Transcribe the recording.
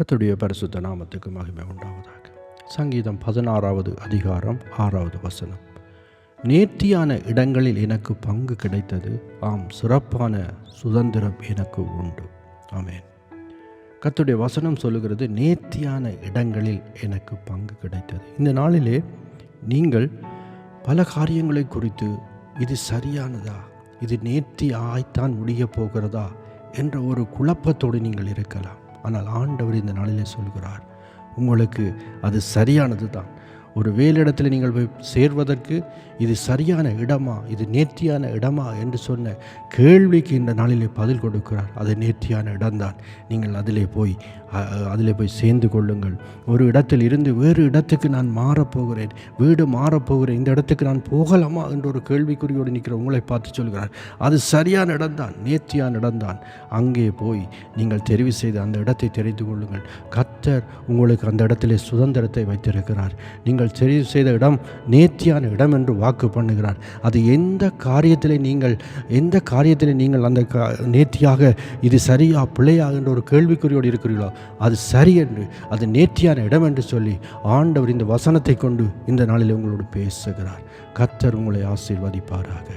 கத்துடைய பரிசுத்த நாமத்துக்கு மகிமை உண்டாவதாக. சங்கீதம் பதினாறாவது அதிகாரம் ஆறாவது வசனம். நேர்த்தியான இடங்களில் எனக்கு பங்கு கிடைத்தது ஆம் சிறப்பான சுதந்திரம் எனக்கு உண்டு. ஆமேன். கத்துடைய வசனம் சொல்லுகிறது நேர்த்தியான இடங்களில் எனக்கு பங்கு கிடைத்தது. இந்த நாளிலே நீங்கள் பல காரியங்களை குறித்து இது சரியானதா? இது நேர்த்தி ஆய்த்தான் முடியப் போகிறதா? என்ற ஒரு குழப்பத்தோடு நீங்கள் இருக்கலாம். ஆனால் ஆண்டவர் இந்த நாளிலே சொல்கிறார் உங்களுக்கு அது சரியானது தான் ஒரு வேலிடத்தில் நீங்கள் போய் சேர்வதற்கு இது சரியான இடமா இது நேர்த்தியான இடமா என்று சொன்ன கேள்விக்கு இந்த நாளிலே பதில் கொடுக்கிறார். அது நேர்த்தியான இடம்தான். நீங்கள் அதிலே போய் அதில் அதிலே போய் சேர்ந்து கொள்ளுங்கள். ஒரு இடத்தில் இருந்து வேறு இடத்துக்கு நான் மாறப்போகிறேன் வீடு மாறப்போகிறேன் இந்த இடத்துக்கு நான் போகலாமா என்ற ஒரு கேள்விக்குறியோடு நிற்கிற உங்களை பார்த்து சொல்கிறார். அது சரியான இடம்தான் நேர்த்தியான இடம்தான். அங்கே போய் நீங்கள் தெரிவு செய்து அந்த இடத்தை தெரிந்து கொள்ளுங்கள். கத்தர் உங்களுக்கு அந்த இடத்திலே சுதந்திரத்தை வைத்திருக்கிறார். நீங்கள் நீங்கள் தெரிவு செய்த இடம் நேர்த்தியான இடம் என்று வாக்கு பண்ணுகிறார். அது எந்த காரியத்திலே நீங்கள் எந்த காரியத்திலே நீங்கள் அந்த கா நேர்த்தியாக இது சரியா பிழையா என்ற ஒரு கேள்விக்குறியோடு இருக்கிறீர்களோ அது சரி என்று அது நேர்த்தியான இடம் என்று சொல்லி ஆண்டவர் இந்த வசனத்தை கொண்டு இந்த நாளில் உங்களோடு பேசுகிறார். கத்தர் உங்களை ஆசீர்வதிப்பாராக.